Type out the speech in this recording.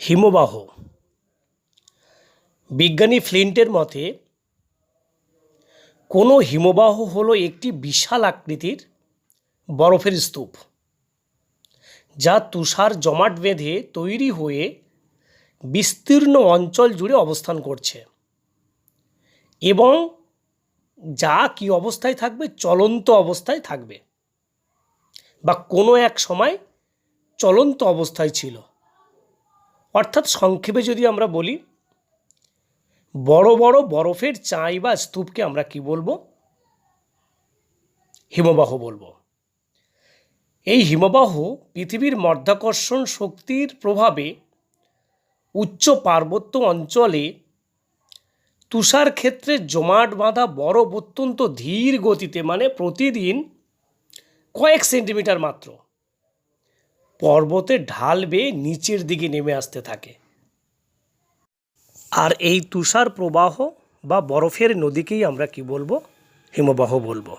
হিমবাহ। বিজ্ঞানী ফ্লিন্টের মতে, কোনো হিমবাহ হলো একটি বিশাল আকৃতির বরফের স্তূপ, যা তুষার জমাট বেঁধে তৈরি হয়ে বিস্তীর্ণ অঞ্চল জুড়ে অবস্থান করছে এবং যা কি অবস্থায় থাকবে, চলন্ত অবস্থায় থাকবে বা কোনো এক সময় চলন্ত অবস্থায় ছিল। অর্থাৎ সংক্ষেপে যদি আমরা বলি, বড় বড় বরফের চাই বা স্তূপকে আমরা কি বলব? হিমবাহ বলব। এই হিমবাহ পৃথিবীর মধ্যাকর্ষণ শক্তির প্রভাবে উচ্চ পার্বত্য অঞ্চলে তুষার ক্ষেত্রে জমাট বাঁধা বরফ অত্যন্ত ধীর গতিতে মানে প্রতিদিন কয়েক সেন্টিমিটার মাত্র। পর্বতের ঢাল বেয়ে নিচের দিকে নেমে আসতে থাকে। আর এই তুষার প্রবাহ বা বরফের নদীকেই আমরা কি বলব? হিমবাহ বলব।